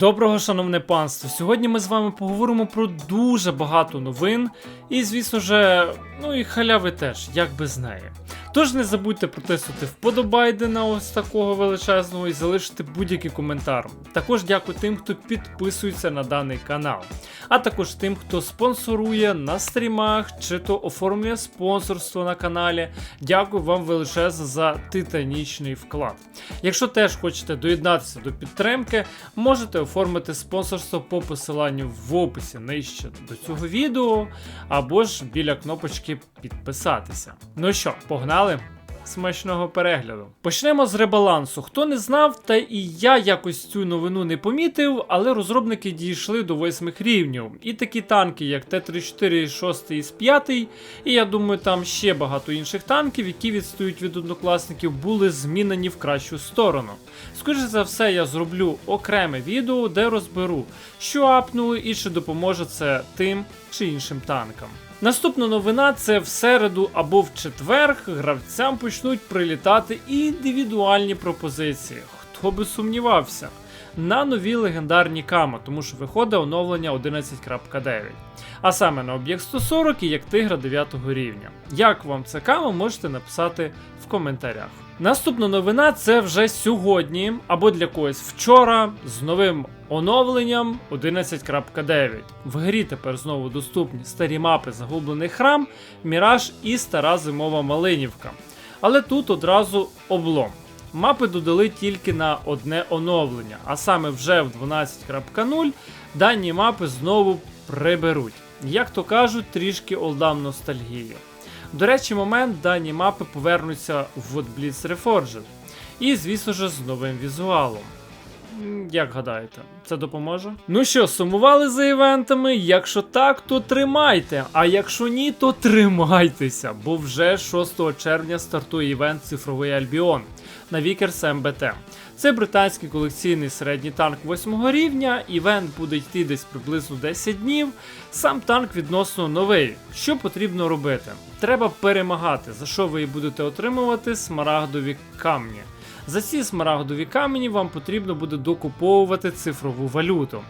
Доброго, шановне панство! Сьогодні ми з вами поговоримо про дуже багато новин, і, звісно ж, ну і халяви теж, як без неї. Тож не забудьте протиснути вподобайди на ось такого величезного і залишити будь-який коментар. Також дякую тим, хто підписується на даний канал, а також тим, хто спонсорує на стрімах чи то оформлює спонсорство на каналі. Дякую вам величезно за титанічний вклад. Якщо теж хочете доєднатися до підтримки, можете оформити спонсорство по посиланню в описі нижче до цього відео, або ж біля кнопочки підписатися. Ну що, погнали? Смачного перегляду. Почнемо з ребалансу. Хто не знав, та і я якось цю новину не помітив, але розробники дійшли до восьмих рівнів. І такі танки, як Т-34, 6 і 5, і я думаю, там ще багато інших танків, які відстають від однокласників, були змінені в кращу сторону. Скоріше за все, я зроблю окреме відео, де розберу, що апнули і чи допоможе це тим чи іншим танкам. Наступна новина це в середу або в четвер гравцям почнуть прилітати індивідуальні пропозиції. Хто би сумнівався? На нові легендарні кама, тому що виходить оновлення 11.9. А саме на об'єкт 140 і як тигра 9 рівня. Як вам це кама, можете написати в коментарях. Наступна новина це вже сьогодні, або для когось вчора, з новим оновленням 11.9. В грі тепер знову доступні старі мапи Загублений храм, Міраж і стара зимова Малинівка. Але тут одразу облом. Мапи додали тільки на одне оновлення, а саме вже в 12.0 дані мапи знову приберуть. Як то кажуть, трішки олдам ностальгії. До речі, момент дані мапи повернуться в Blitz Reforged. І, звісно ж, з новим візуалом. Як гадаєте, це допоможе? Ну що, сумували за івентами? Якщо так, то тримайте. А якщо ні, то тримайтеся, бо вже 6 червня стартує івент Цифровий Альбіон на Вікерс МБТ. Це британський колекційний середній танк 8 рівня. Івент буде йти десь приблизно 10 днів. Сам танк відносно новий. Що потрібно робити? Треба перемагати, за що ви будете отримувати смарагдові камні. За ці смарагдові камені вам потрібно буде докуповувати цифрову валюту.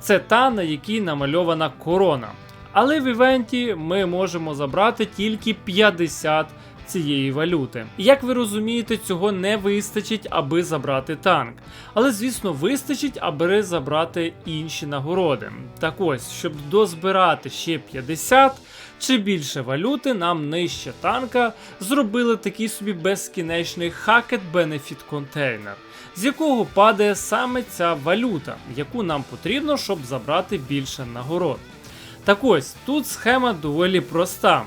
Це та, на якій намальована корона. Але в івенті ми можемо забрати тільки 50 цієї валюти. Як ви розумієте, цього не вистачить, аби забрати танк. Але, звісно, вистачить, аби забрати інші нагороди. Так ось, щоб дозбирати ще 50 чи більше валюти, нам нижче танка зробили такий собі безкінечний Hackett Benefit контейнер, з якого падає саме ця валюта, яку нам потрібно, щоб забрати більше нагород. Так ось, тут схема доволі проста.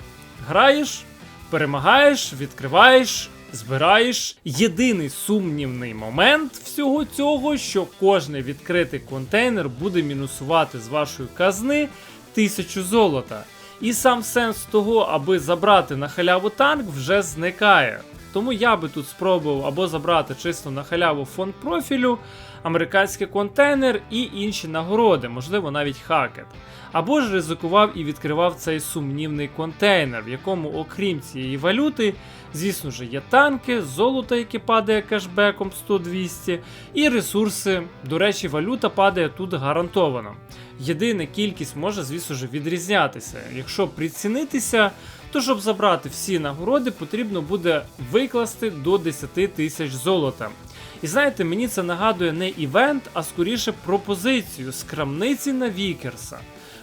Граєш, перемагаєш, відкриваєш, збираєш. Єдиний сумнівний момент всього цього, що кожний відкритий контейнер буде мінусувати з вашої казни 1000 золота. І сам сенс того, аби забрати на халяву танк, вже зникає. Тому я би тут спробував або забрати чисто на халяву фонд профілю, американський контейнер і інші нагороди, можливо, навіть хакет. Або ж ризикував і відкривав цей сумнівний контейнер, в якому, окрім цієї валюти, звісно ж, є танки, золото, яке падає кешбеком 100-200, і ресурси. До речі, валюта падає тут гарантовано. Єдина кількість може, звісно ж, відрізнятися. Якщо прицінитися, то щоб забрати всі нагороди, потрібно буде викласти до 10 тисяч золота. І знаєте, мені це нагадує не івент, а скоріше пропозицію з крамниці на Вікерса.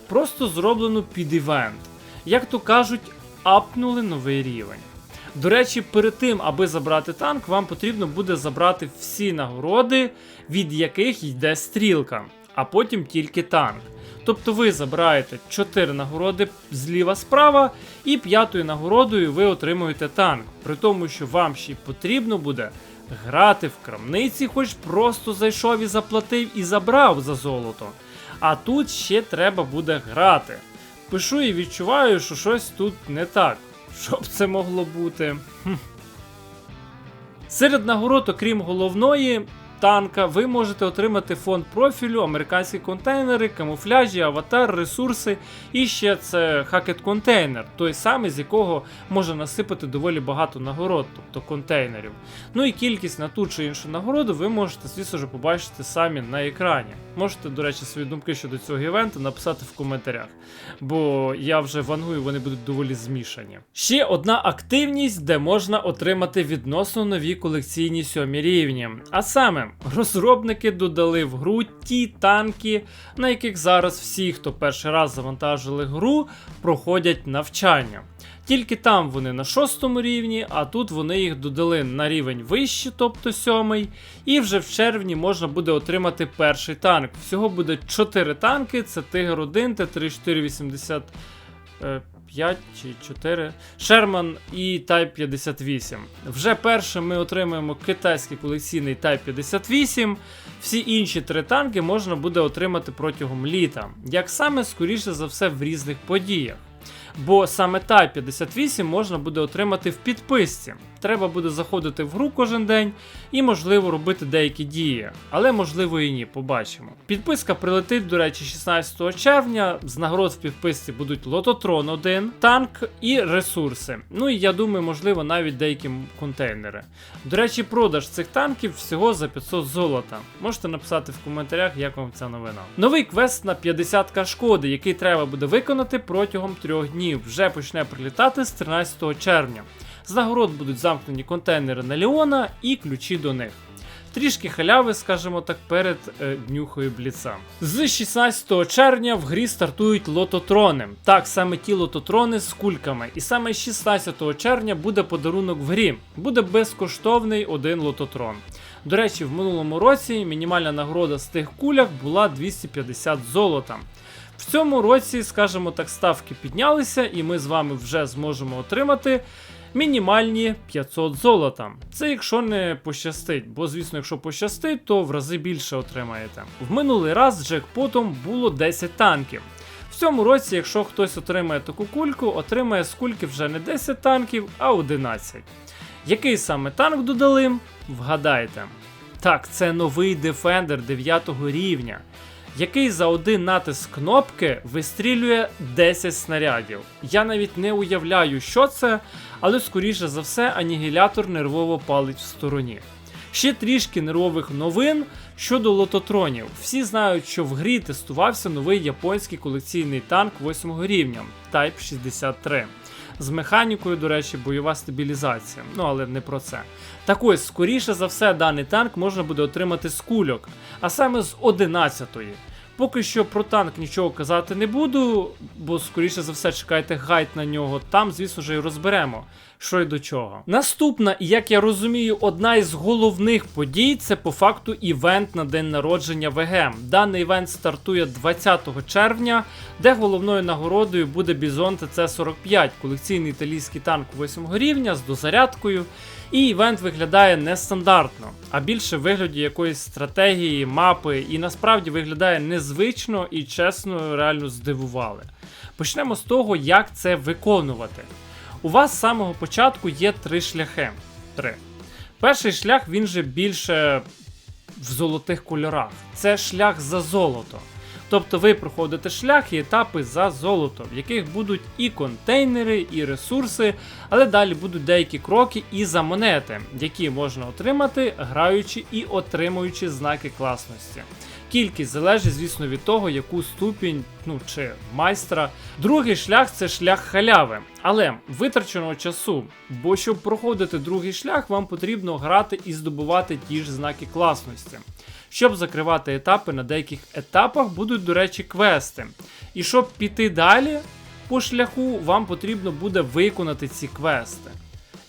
Просто зроблену під івент. Як то кажуть, апнули новий рівень. До речі, перед тим, аби забрати танк, вам потрібно буде забрати всі нагороди, від яких йде стрілка, а потім тільки танк. Тобто ви забираєте 4 нагороди зліва справа, і п'ятою нагородою ви отримуєте танк. При тому, що вам ще потрібно буде грати в крамниці, хоч просто зайшов і заплатив і забрав за золото. А тут ще треба буде грати. Пишу і відчуваю, що щось тут не так. Що б це могло бути? Хм. Серед нагород, окрім головної, танка, ви можете отримати фонд профілю, американські контейнери, камуфляжі, аватар, ресурси. І ще це хакет контейнер, той самий, з якого може насипати доволі багато нагород, тобто контейнерів. Ну і кількість на ту чи іншу нагороду ви можете, звісно ж, побачити самі на екрані. Можете, до речі, свої думки щодо цього івенту написати в коментарях, бо я вже вангую, вони будуть доволі змішані. Ще одна активність, де можна отримати відносно нові колекційні сьомі рівні. А саме, розробники додали в гру ті танки, на яких зараз всі, хто перший раз завантажили гру, проходять навчання. Тільки там вони на шостому рівні, а тут вони їх додали на рівень вище, тобто сьомий. І вже в червні можна буде отримати перший танк. Всього буде 4 танки: це Тигр 1, Т-3480. 5 чи 4. Шерман і Type 58. Вже першим ми отримаємо китайський колекційний Type 58. Всі інші три танки можна буде отримати протягом літа. Як саме, скоріше за все, в різних подіях. Бо саме Type 58 можна буде отримати в підписці. Треба буде заходити в гру кожен день і, можливо, робити деякі дії, але можливо і ні, побачимо. Підписка прилетить, до речі, 16 червня. З нагород в підписці будуть Лототрон 1, танк і ресурси. Ну і я думаю, можливо, навіть деякі контейнери. До речі, продаж цих танків всього за 500 золота. Можете написати в коментарях, як вам ця новина. Новий квест на 50к шкоди, який треба буде виконати протягом трьох днів. Вже почне прилітати з 13 червня. З нагород будуть замкнені контейнери на Леона і ключі до них. Трішки халяви, скажімо так, перед е, днюхою бліца. З 16 червня в грі стартують лототрони. Так, саме ті лототрони з кульками. І саме 16 червня буде подарунок в грі. Буде безкоштовний один лототрон. До речі, в минулому році мінімальна нагорода з тих куляк була 250 золота. В цьому році, скажімо так, ставки піднялися, і ми з вами вже зможемо отримати мінімальні 500 золота. Це якщо не пощастить, бо звісно, якщо пощастить, то в рази більше отримаєте. В минулий раз з джекпотом було 10 танків. В цьому році, якщо хтось отримає таку кульку, отримає з кульки вже не 10 танків, а 11. Який саме танк додали? Вгадайте. Так, це новий Defender 9 рівня, який за один натиск кнопки вистрілює 10 снарядів. Я навіть не уявляю, що це, але скоріше за все анігілятор нервово палить в стороні. Ще трішки нервових новин щодо лототронів. Всі знають, що в грі тестувався новий японський колекційний танк 8 рівня Type 63. З механікою, до речі, бойова стабілізація. Ну але не про це. Так ось, скоріше за все, даний танк можна буде отримати з кульок, а саме з 11-ї. Поки що про танк нічого казати не буду, бо скоріше за все чекайте гайд на нього. Там, звісно ж, і розберемо, що й до чого. Наступна, і як я розумію, одна із головних подій це по факту івент на день народження ВГ. Даний івент стартує 20 червня, де головною нагородою буде Бізон ТЦ-45, колекційний італійський танк 8 рівня з дозарядкою. І івент виглядає нестандартно, а більше в вигляді якоїсь стратегії, мапи, і насправді виглядає незвично і чесно, реально здивували. Почнемо з того, як це виконувати. У вас з самого початку є три шляхи. Три. Перший шлях він же більше в золотих кольорах. Це шлях за золото. Тобто ви проходите шлях і етапи за золото, в яких будуть і контейнери, і ресурси, але далі будуть деякі кроки і за монети, які можна отримати, граючи і отримуючи знаки класності. Кількість залежить, звісно, від того, яку ступінь, ну чи майстра. Другий шлях це шлях халяви, але витраченого часу. Бо щоб проходити другий шлях, вам потрібно грати і здобувати ті ж знаки класності. Щоб закривати етапи, на деяких етапах будуть, до речі, квести. І щоб піти далі по шляху, вам потрібно буде виконати ці квести.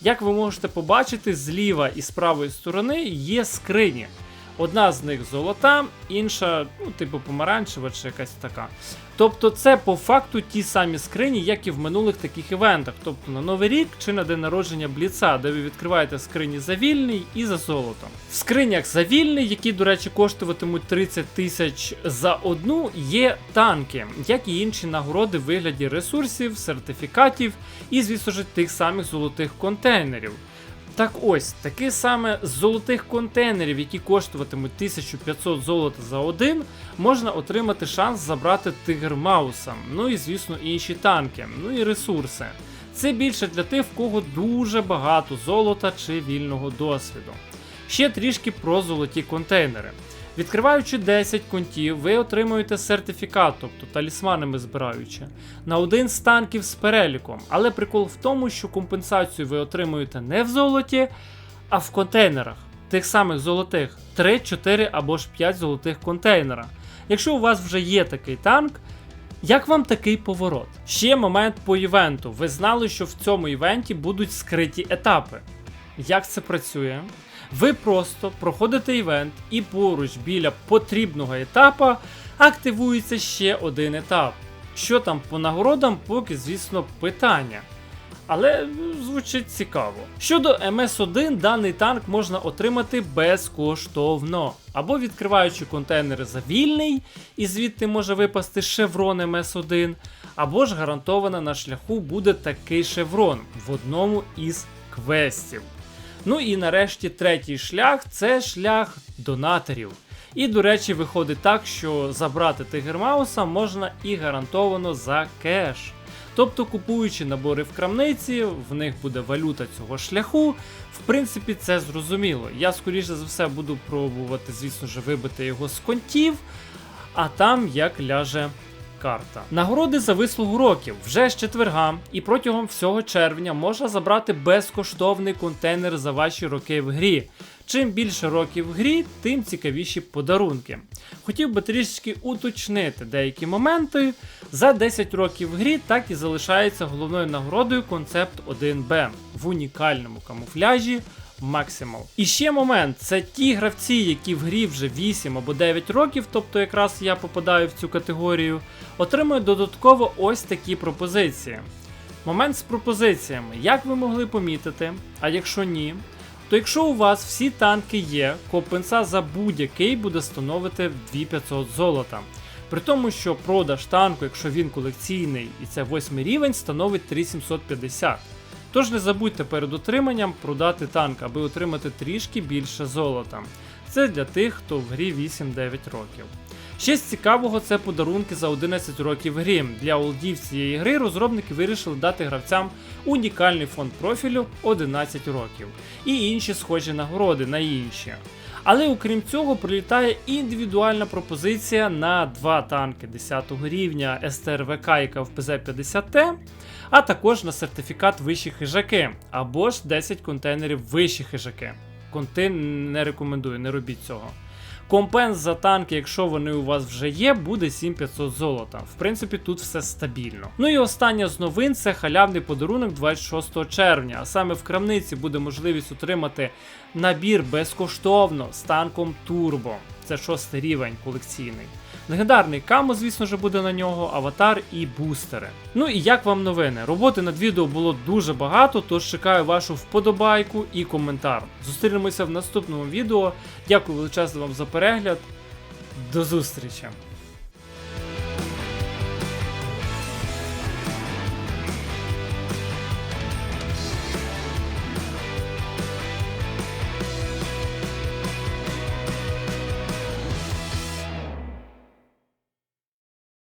Як ви можете побачити, зліва і з правої сторони є скрині. Одна з них золота, інша, ну, типу, помаранчева чи якась така. Тобто, це по факту ті самі скрині, як і в минулих таких івентах, тобто на Новий рік чи на день народження Бліца, де ви відкриваєте скрині за вільний і за золото. В скринях за вільний, які, до речі, коштуватимуть 30 тисяч за одну, є танки, як і інші нагороди в вигляді ресурсів, сертифікатів і, звісно ж, тих самих золотих контейнерів. Так ось, таки саме з золотих контейнерів, які коштуватимуть 1500 золота за один, можна отримати шанс забрати Тигр Мауса, ну і звісно інші танки, ну і ресурси. Це більше для тих, в кого дуже багато золота чи вільного досвіду. Ще трішки про золоті контейнери. Відкриваючи 10 контів, ви отримуєте сертифікат, тобто талісманами збираючи, на один з танків з переліком. Але прикол в тому, що компенсацію ви отримуєте не в золоті, а в контейнерах. Тих самих золотих 3, 4 або ж 5 золотих контейнера. Якщо у вас вже є такий танк, як вам такий поворот? Ще момент по івенту. Ви знали, що в цьому івенті будуть скриті етапи. Як це працює? Ви просто проходите івент і поруч біля потрібного етапа активується ще один етап. Що там по нагородам, поки, звісно, питання. Але ну, звучить цікаво. Щодо МС1, даний танк можна отримати безкоштовно. Або відкриваючи контейнери за вільний, і звідти може випасти шеврон МС1, або ж гарантовано на шляху буде такий шеврон в одному із квестів. Ну і нарешті третій шлях це шлях донаторів. І, до речі, виходить так, що забрати Тигр Мауса можна і гарантовано за кеш. Тобто, купуючи набори в крамниці, в них буде валюта цього шляху. В принципі, це зрозуміло. Я скоріше за все буду пробувати, звісно ж, вибити його з контів, а там як ляже карта. Нагороди за вислугу років вже з четверга і протягом всього червня можна забрати безкоштовний контейнер за ваші роки в грі. Чим більше років в грі, тим цікавіші подарунки. Хотів би трішки уточнити деякі моменти. За 10 років в грі так і залишається головною нагородою концепт 1B в унікальному камуфляжі Maximal. І ще момент: це ті гравці, які в грі вже 8 або 9 років, тобто якраз я попадаю в цю категорію, отримують додатково ось такі пропозиції. Момент з пропозиціями, як ви могли помітити, а якщо ні, то якщо у вас всі танки є, компенса за будь-який буде становити 2500 золота. При тому, що продаж танку, якщо він колекційний і це 8 рівень, становить 3750. Тож не забудьте перед отриманням продати танк, аби отримати трішки більше золота. Це для тих, хто в грі 8-9 років. Ще з цікавого це подарунки за 11 років грі. Для олдів цієї гри розробники вирішили дати гравцям унікальний фонд профілю 11 років і інші схожі нагороди на інші. Але окрім цього, прилітає індивідуальна пропозиція на два танки 10 рівня СТРВК і КВПЗ-50Т, а також на сертифікат вищі хижаки або ж 10 контейнерів вищі хижаки. Конти не рекомендую, не робіть цього. Компенс за танки, якщо вони у вас вже є, буде 7500 золота. В принципі, тут все стабільно. Ну і остання з новин це халявний подарунок 26 червня. А саме в крамниці буде можливість отримати набір безкоштовно з танком Турбо. Це шостий рівень колекційний. Легендарний камо, звісно ж, буде на нього, аватар і бустери. Ну і як вам новини? Роботи над відео було дуже багато, тож чекаю вашу вподобайку і коментар. Зустрінемося в наступному відео. Дякую величезно вам за перегляд. До зустрічі!